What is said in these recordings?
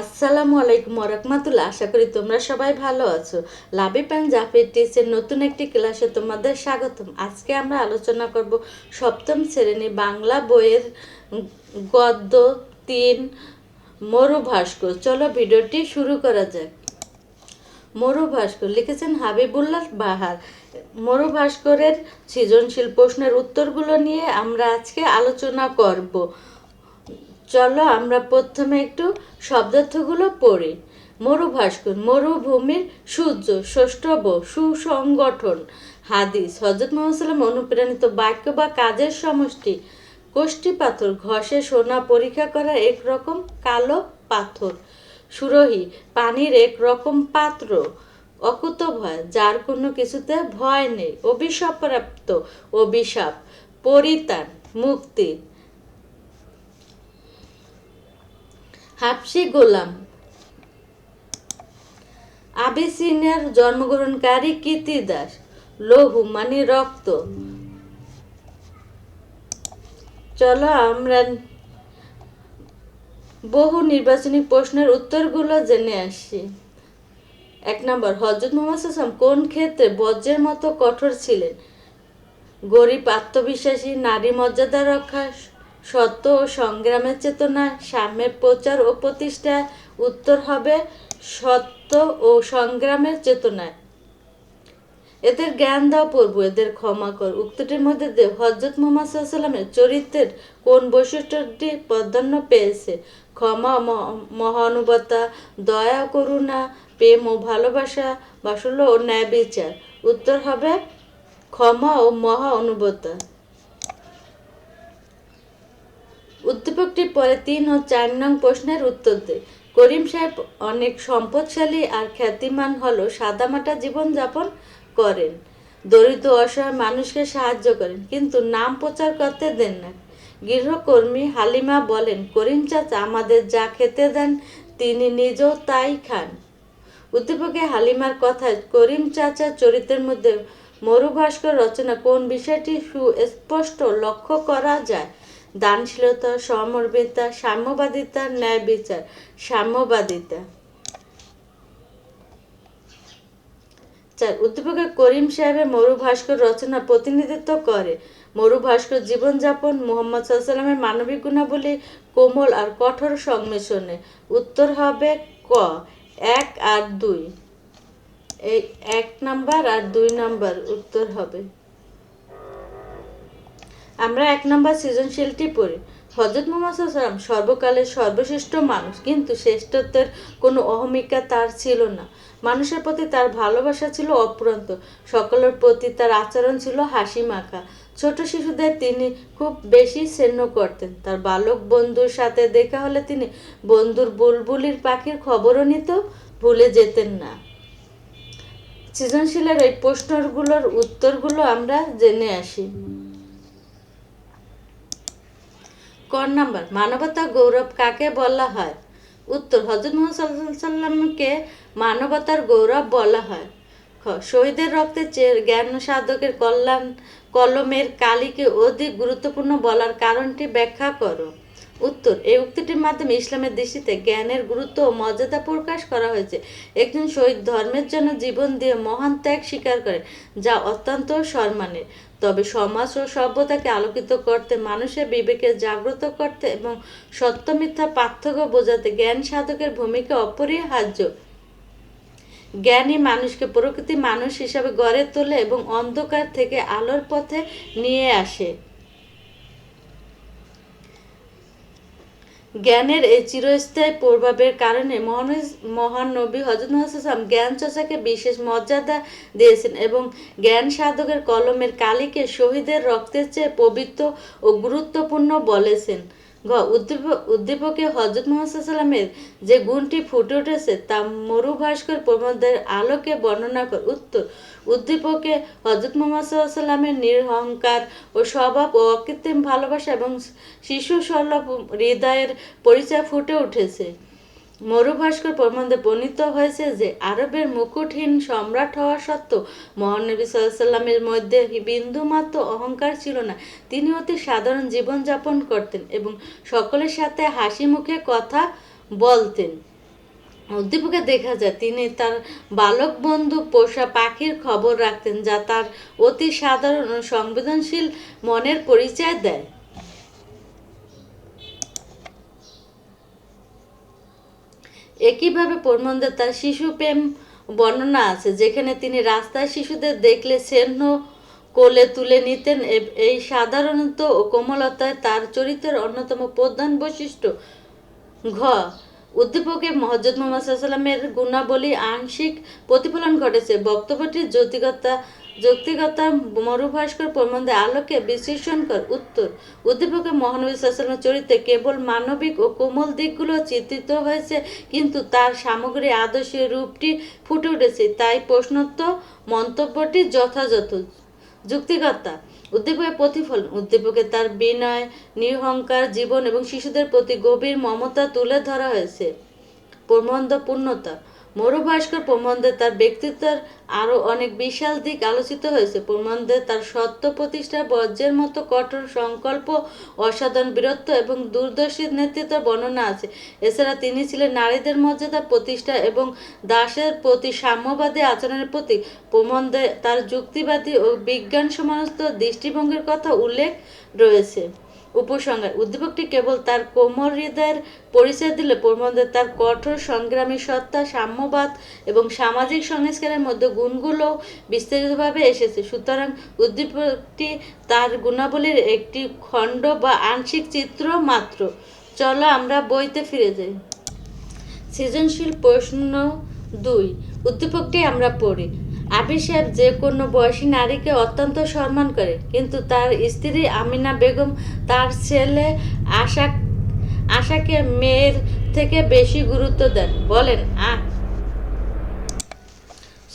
আসসালামু আলাইকুম ওরহমাতুল্লাহ আশা করি তোমরা সবাই ভালো আছো। লাভি প্যান জাফির টিসের নতুন একটি ক্লাসে তোমাদের স্বাগতম। আজকে আমরা আলোচনা করব সপ্তম শ্রেণি বাংলা বইয়ের গদ্য তিন মরু ভাস্কর চলো ভিডিওটি শুরু করা যাক। মরু ভাস্কর লিখেছেন হাবিবুল্লাহ বাহার। মরু ভাস্করের সৃজনশীল প্রশ্নের উত্তরগুলো নিয়ে আমরা আজকে আলোচনা করব। চলো আমরা প্রথমে একটু শব্দার্থগুলো পড়ি। মরুভাস্কর, মরুভূমির সূর্য ষষ্ঠব সুসংগঠন, হাদিস হজরত মোহাম্মদ অনুপ্রাণিত বাক্য বা কাজের সমষ্টি, কোষ্ঠী পাথর, ঘষে সোনা পরীক্ষা করা এক রকম কালো পাথর, সুরহি, পানির এক রকম পাত্র অকুত ভয় যার কোনো কিছুতে ভয় নেই অভিশপ্রাপ্ত অভিশাপ পরিতান মুক্তি হাফসি গোলাম। আবিসিনিয়ার জন্মগ্রহণকারী কীর্তি দাস। লৌহ মানে রক্ত। চলো আমরা বহু নির্বাচনী প্রশ্নের উত্তরগুলো জেনে আসি। এক নম্বর হজরত মোহাম্মদ কোন ক্ষেত্রে বজ্রের মতো কঠোর ছিলেন? গরিব, আত্মবিশ্বাসী, নারী মর্যাদা রক্ষা সত্য ও সংগ্রামের চেতনা, সাম্যের প্রচার ও প্রতিষ্ঠা, উত্তর হবে সত্য ও সংগ্রামের চেতনায়। এদের জ্ঞান দাও পড়ব এদের ক্ষমা কর। উক্তটির মধ্যে দিয়ে হজরত মোহাম্মদ সাল্লামের চরিত্রের কোন বৈশিষ্ট্যটি প্রাধান্য পেয়েছে? ক্ষমা, ম- মহানুভবতা, দয়া, করুণা, প্রেম ও ভালোবাসা, বাসল্য ও ন্যায় বিচার উত্তর হবে ক্ষমা ও মহা অনুভবতা উদ্দীপকটি পরে তিন ও চার নং প্রশ্নের উত্তর দেয়। করিম সাহেব অনেক সম্পদশালী আর খ্যাতিমান হলো সাদামাটা জীবনযাপন করেন। দরিদ্র অসহায় মানুষকে সাহায্য করেন, কিন্তু নাম প্রচার করতে দেন না। গৃহকর্মী হালিমা বলেন, করিম চাচা, আমাদের যা খেতে দেন, তিনি নিজেও তাই খান। উদ্দীপকে হালিমার কথায়, করিম চাচার চরিত্রের মধ্যে মরুভাস্কর রচনা কোন বিষয়টি সুস্পষ্ট লক্ষ্য করা যায়? দানশীলতা সমর্বিতা সাম্যবাদিতা, ন্যায় বিচার, সাম্যবাদিতা। চার উদ্দীপকে করিম সাহেবের মরু ভাস্কর রচনা প্রতিনিধিত্ব করে। মরু ভাস্কর জীবনযাপন, মোহাম্মদ সাল্লামের মানবিক গুণাবলী কোমল আর কঠোর সংমিশ্রণে। উত্তর হবে ক, এক আর দুই। এই এক নাম্বার আর দুই নাম্বার উত্তর হবে। আমরা এক নম্বর সৃজনশীলটি পড়ি। হজরত মোহাম্মদ সাল্লাম সর্বকালের সর্বশ্রেষ্ঠ মানুষ, কিন্তু শ্রেষ্ঠত্বের কোনো অহমিকা তার ছিল না। মানুষের প্রতি তার ভালোবাসা ছিল অপ্রান্ত, সকলের প্রতি তার আচরণ ছিল হাসি মাখা ছোট শিশুদের তিনি খুব বেশি স্নেহ করতেন। তার বালক বন্ধুর সাথে দেখা হলে তিনি বন্ধুর বুলবুলির পাখির খবরও নিত, ভুলে যেতেন না। সৃজনশীলের এই প্রশ্নগুলোর উত্তরগুলো আমরা জেনে আসি। কর নাম্বার? মানবতা গৌরব কাকে বলা হয়? উত্তর হজরত মোহাম্মদ সাল্লামকে মানবতার গৌরব বলা হয়। খ, শহীদের রক্তে জ্ঞান সাধকের কল্যাণ কলমের কালিকে অধিক গুরুত্বপূর্ণ বলার কারণটি ব্যাখ্যা করো। উত্তর। এই উক্তিটির মাধ্যমে ইসলামের দৃষ্টিতে জ্ঞানের গুরুত্ব ও মর্যাদা প্রকাশ করা হয়েছে। একজন শহীদ ধর্মের জন্য জীবন দিয়ে মহান ত্যাগ স্বীকার করেন, যা অত্যন্ত সম্মানের। তবে সমাজ ও সভ্যতাকে আলোকিত করতে, মানুষের বিবেকে জাগ্রত করতে এবং সত্য মিথ্যা পার্থক্য বোঝাতে জ্ঞান সাধকের ভূমিকা অপরিহার্য। জ্ঞানী মানুষকে প্রকৃতি মানুষ হিসাবে গড়ে তোলে এবং অন্ধকার থেকে আলোর পথে নিয়ে আসে। জ্ঞানের এই চিরস্থায়ী প্রভাবের কারণে মহান মহান নবী হজরত হাসাম জ্ঞান চর্চাকে বিশেষ মর্যাদা দিয়েছেন এবং জ্ঞান সাধকের কলমের কালিকে শহীদের রক্তের চেয়ে পবিত্র ও গুরুত্বপূর্ণ বলেছেন। ঘ উদ্দীপক হজরত মোহাম্মদ সাল্লামের যে গুণটি ফুটে উঠেছে তা মরু ভাস্কর প্রবন্ধের আলোকে বর্ণনা কর, উত্তর, উদ্দীপকে হজরত মোহাম্মদ সাল্লামের নিরহংকার ও স্বভাব ও অকৃত্রিম ভালোবাসা এবং শিশু সরল হৃদয়ের পরিচয় ফুটে উঠেছে। মরুভাস্কর প্রবন্ধে বর্ণিত হয়েছে যে, আরবের মুকুটহীন সম্রাট হওয়া সত্ত্বেও মহানবী সাল্লামের মধ্যে বিন্দুমাত্র অহংকার ছিল না। তিনি অতি সাধারণ জীবনযাপন করতেন এবং সকলের সাথে হাসি মুখে কথা বলতেন। উদ্দীপকে দেখা যায়, তিনি তার বালক বন্ধু পোষা পাখির খবর রাখতেন যা তার অতি সাধারণ সংবেদনশীল মনের পরিচয় দেয়। একইভাবে প্রমন্দে তার শিশু প্রেম বর্ণনা আছে, যেখানে তিনি রাস্তায় শিশুদের দেখলে স্নেহ কোলে তুলে নিতেন। এই সাধারণত ও কোমলতায় তার চরিত্রের অন্যতম প্রধান বৈশিষ্ট্য ঘ উদ্দীপকে মহজদ মোহাম্মদ সাল্লামের গুণাবলী, আংশিক প্রতিফলন ঘটেছে। বক্তব্যটির যৌক্তিকতা যৌক্তিকতা মরুভাস্কর প্রবন্ধে আলোকে বিশ্লেষণ কর উত্তর। উদ্দীপকে মহানবী সাল্লামের চরিত্রে কেবল মানবিক ও কোমল দিকগুলো চিত্রিত হয়েছে, কিন্তু তার সামগ্রী আদর্শের রূপটি ফুটে উঠেছে। তাই প্রশ্নোত্ত মন্তব্যটি যথাযথ। যুক্তিকতা, উদ্দীপকের প্রতিফলন। উদ্দীপকে তার বিনয়, নিরহংকার জীবন এবং শিশুদের প্রতি গভীর মমতা তুলে ধরা হয়েছে। প্রবন্ধ পূর্ণতা মরুভাস্কর প্রবন্ধে তার ব্যক্তিত্বের আরও অনেক বিশাল দিক আলোচিত হয়েছে। প্রবন্ধে তার সত্য প্রতিষ্ঠা বজ্রের মতো কঠোর সংকল্প, অসাধারণ বীরত্ব এবং দূরদর্শী নেতৃত্বের বর্ণনা আছে। এছাড়া তিনি ছিলেন নারীদের মর্যাদা প্রতিষ্ঠা এবং দাসের প্রতি সাম্যবাদী আচরণের প্রতি প্রবন্ধে তার যুক্তিবাদী ও বিজ্ঞান সমানস্থ দৃষ্টিভঙ্গির কথা উল্লেখ রয়েছে। উপসংহার। উদ্দীপকটি কেবল তার কোমল হৃদয়ের পরিচয় দিলে প্রবন্ধে তার কঠোর সংগ্রামী সত্তা, সাম্যবাদ এবং সামাজিক সংস্কারের মধ্যে গুণগুলো বিস্তারিতভাবে এসেছে। সুতরাং উদ্দীপকটি তার গুণাবলীর একটি খণ্ড বা আংশিক চিত্র মাত্র। চলো আমরা বইতে ফিরে যাই। সৃজনশীল প্রশ্ন দুই, উদ্দীপকটি আমরা পড়ি। আবির যে কোনো বয়সী নারীকে অত্যন্ত সম্মান করে, কিন্তু তার স্ত্রী আমিনা বেগম তার ছেলে আশা আশাকে মেয়ের থেকে বেশি গুরুত্ব দেন। বলেন আ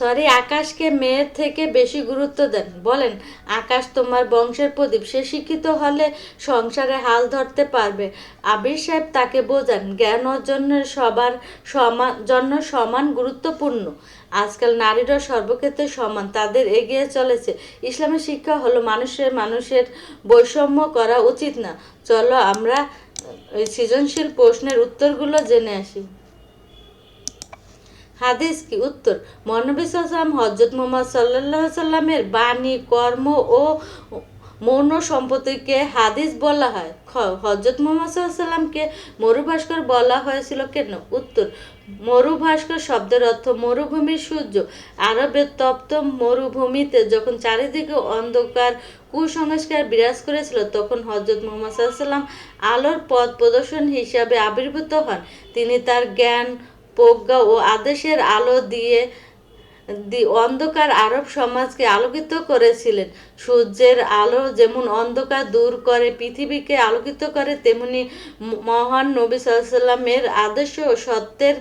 সরি, আকাশকে মেয়ের থেকে বেশি গুরুত্ব দেন। বলেন, আকাশ তোমার বংশের প্রদীপ। সে শিক্ষিত হলে সংসারে হাল ধরতে পারবে। আবির সাহেব তাকে বোঝান, জ্ঞান অর্জনের সবার সমান জন্য সমান গুরুত্বপূর্ণ। আজকাল নারীরা সর্বক্ষেত্রে সমান, তাদের এগিয়ে চলেছে। ইসলামের শিক্ষা হলো মানুষের মানুষের বৈষম্য করা উচিত না। চলো আমরা সৃজনশীল প্রশ্নের উত্তরগুলো জেনে আসি। হাদিস কি উত্তর, মহানবী সাল্লাম হজরত মোহাম্মদ সাল্লাহ সাল্লামের বাণী, কর্ম ও মৌন সম্পত্তিকে হাদিস বলা হয়। খ হজরত মোহাম্মদ সাল্লামকে মরুভাস্কর বলা হয়েছিল কেন? উত্তর, মরুভাস্কর শব্দের অর্থ মরুভূমির সূর্য। আরবের তপ্ত মরুভূমিতে যখন চারিদিকে অন্ধকার কুসংস্কার বিরাজ করেছিল, তখন হজরত মোহাম্মদ সাল্লাম আলোর পথ প্রদর্শন হিসাবে আবির্ভূত হন। তিনি তার জ্ঞান প্রজ্ঞা ও আদেশের আলো দিয়ে অন্ধকার আরব সমাজকে আলোকিত করেছিলেন। সূর্যের আলো যেমন অন্ধকার দূর করে, পৃথিবীকে আলোকিত করে, তেমনি মহান নবী সাল্লামের আদর্শ ও সত্যের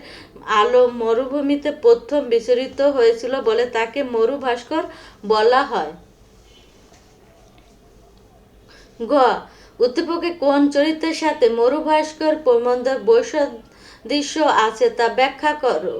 আলো মরুভূমিতে প্রথম বিচরিত হয়েছিল বলে তাকে মরু ভাস্কর বলা হয়। গ উদ্দীপকে কোন চরিত্রের সাথে মরু ভাস্কর প্রবন্ধের বৈসাদৃশ্য আছে, তা ব্যাখ্যা করো।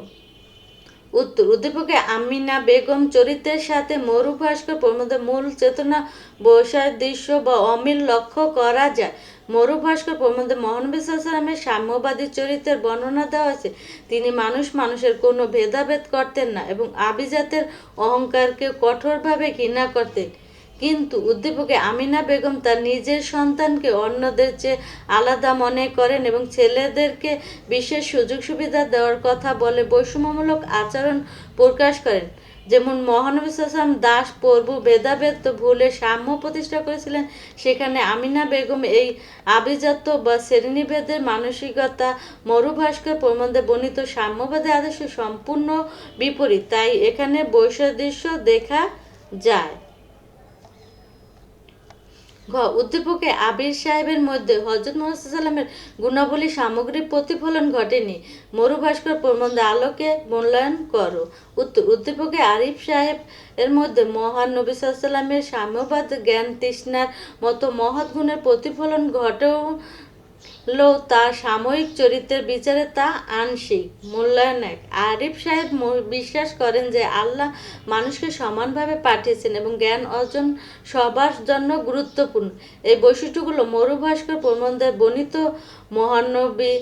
উত্তর, উদ্দীপকে আমিনা বেগম চরিত্রের সাথে মরু ভাস্কর প্রবন্ধের মূল চেতনা বৈসাদৃশ্য বা অমিল লক্ষ্য করা যায়। মরু ভাস্কর প্রবন্ধে মহানবী সাল্লামের সাম্যবাদী চরিত্রের বর্ণনা দেওয়া আছে। তিনি মানুষ, মানুষের কোনো ভেদাভেদ করতেন না এবং আভিজাতের অহংকারকে কঠোরভাবে ঘৃণা করতেন। কিন্তু উদ্দীপকে আমিনা বেগম তার নিজের সন্তানকে অন্যদের চেয়ে আলাদা মনে করেন এবং ছেলেদেরকে বিশেষ সুযোগ সুবিধা দেওয়ার কথা বলে বৈষম্যমূলক আচরণ প্রকাশ করেন। যেমন মহানবী সাল্লাম দাস প্রভু ভেদাভেদ, তো ভুলে সাম্য প্রতিষ্ঠা করেছিলেন। সেখানে আমিনা বেগম এই আভিজাত্য বা শ্রেণীভেদের মানসিকতা, মরুভাস্কর প্রবন্ধে বর্ণিত সাম্যবাদী আদর্শ সম্পূর্ণ বিপরীত। তাই এখানে বৈসাদৃশ্য দেখা যায়। ঘ, উদ্দীপকে আবির সাহেবের মধ্যে হজরত মোহাম্মদের গুণাবলী সামগ্রিক প্রতিফলন ঘটেনি। মরুভাস্কর প্রবন্ধে আলোকে মূল্যায়ন করো। উত্তর, উদ্দীপকে আরিফ সাহেব এর মধ্যে মহান নবী সাল্লামের সাম্যবাদ, জ্ঞান, তৃষ্ণার মতো মহৎ গুণের প্রতিফলন ঘটেও লো তার সাময়িক চরিত্রের বিচারে তা আংশিক, মূল্যায়ন এক। আরিফ সাহেব বিশ্বাস করেন যে আল্লাহ মানুষকে সমানভাবে পাঠিয়েছেন এবং জ্ঞান অর্জন সবার জন্য গুরুত্বপূর্ণ। এই বৈশিষ্ট্যগুলো মরুভাস্কর প্রবন্ধে বর্ণিত মহানবী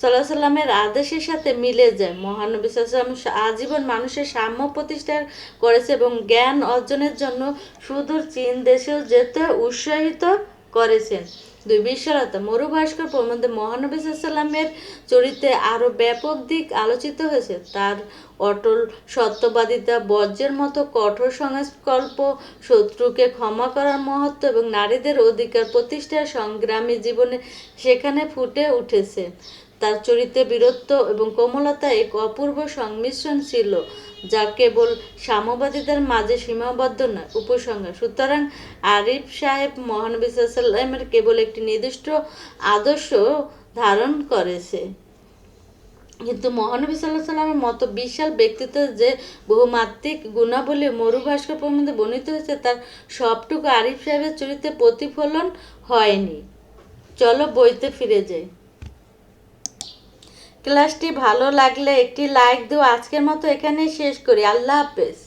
সাল্লামের আদেশের সাথে মিলে যায়। মহানবী সাল্লাম আজীবন মানুষের সাম্য প্রতিষ্ঠা করেছে এবং জ্ঞান অর্জনের জন্য সুদূর চীন দেশেও যেতে উৎসাহিত করেছেন। দুই বিশালতা। মরুভাস্কর প্রবন্ধে মহানবী সাল্লামের চরিত্রে আরও ব্যাপক দিক আলোচিত হয়েছে। তার অটল, সত্যবাদিতা, বজ্রের মতো কঠোর সংস্কল্প শত্রুকে ক্ষমা করার মহত্ব এবং নারীদের অধিকার প্রতিষ্ঠার সংগ্রামী জীবনে সেখানে ফুটে উঠেছে। তার চরিত্রে বীরত্ব এবং কোমলতা এক অপূর্ব সংমিশ্রণ ছিল, যা কেবল সাম্যবাদীদের মাঝে সীমাবদ্ধ নয়। উপসংহার, সুতরাং আরিফ সাহেব মহানবী সাল্লামের কেবল একটি নির্দিষ্ট আদর্শ ধারণ করেছে। কিন্তু মহানবী সাল্লাহ সাল্লামের মতো বিশাল ব্যক্তিত্ব যে বহুমাত্রিক গুণাবলী মরুভাস্কর প্রবন্ধে বর্ণিত হয়েছে, তার সবটুকু আরিফ সাহেবের চরিত্রে প্রতিফলন হয়নি। চলো বইতে ফিরে যাই। ক্লাসটি ভালো লাগলে একটি লাইক দিও। আজকের মতো এখানেই শেষ করি। আল্লাহ হাফেজ।